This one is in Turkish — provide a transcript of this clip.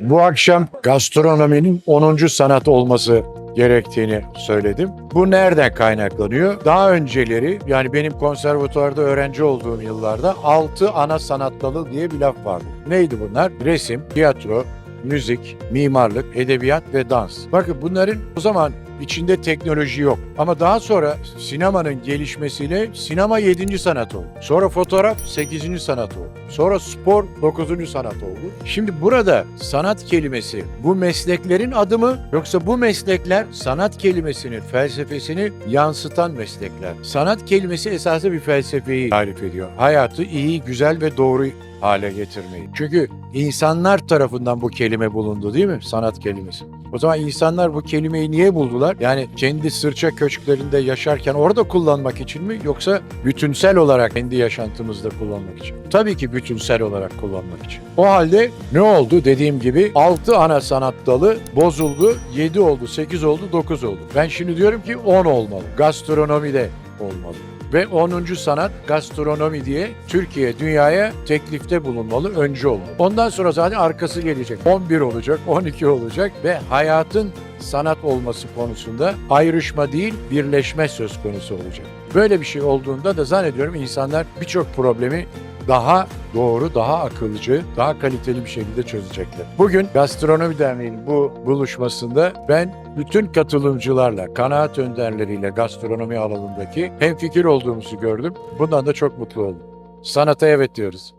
Bu akşam gastronominin 10. sanat olması gerektiğini söyledim. Bu nereden kaynaklanıyor? Daha önceleri yani benim konservatuvarda öğrenci olduğum yıllarda 6 ana sanat dalı diye bir laf vardı. Neydi bunlar? Resim, tiyatro, müzik, mimarlık, edebiyat ve dans. Bakın bunların o zaman içinde teknoloji yok. Ama daha sonra sinemanın gelişmesiyle sinema 7. sanat oldu. Sonra fotoğraf 8. sanat oldu. Sonra spor 9. sanat oldu. Şimdi burada sanat kelimesi bu mesleklerin adı mı yoksa bu meslekler sanat kelimesinin felsefesini yansıtan meslekler. Sanat kelimesi esasında bir felsefeyi tarif ediyor. Hayatı iyi, güzel ve doğru hale getirmeyi. Çünkü insanlar tarafından bu kelime bulundu değil mi? Sanat kelimesi. O zaman insanlar bu kelimeyi niye buldular? Yani kendi sırça köşklerinde yaşarken orada kullanmak için mi yoksa bütünsel olarak kendi yaşantımızda kullanmak için? Tabii ki bütünsel olarak kullanmak için. O halde ne oldu? Dediğim gibi 6 ana sanat dalı bozuldu. 7 oldu, 8 oldu, 9 oldu. Ben şimdi diyorum ki 10 olmalı. Gastronomi de olmalı. Ve 10. sanat gastronomi diye Türkiye dünyaya teklifte bulunmalı, önce olmalı. Ondan sonra zaten arkası gelecek. 11 olacak, 12 olacak ve hayatın sanat olması konusunda ayrışma değil, birleşme söz konusu olacak. Böyle bir şey olduğunda da zannediyorum insanlar birçok problemi daha doğru, daha akılcı, daha kaliteli bir şekilde çözecekler. Bugün Gastronomi Derneği'nin bu buluşmasında ben bütün katılımcılarla, kanaat önderleriyle gastronomi alanındaki hemfikir olduğumuzu gördüm. Bundan da çok mutlu oldum. Sanata evet diyoruz.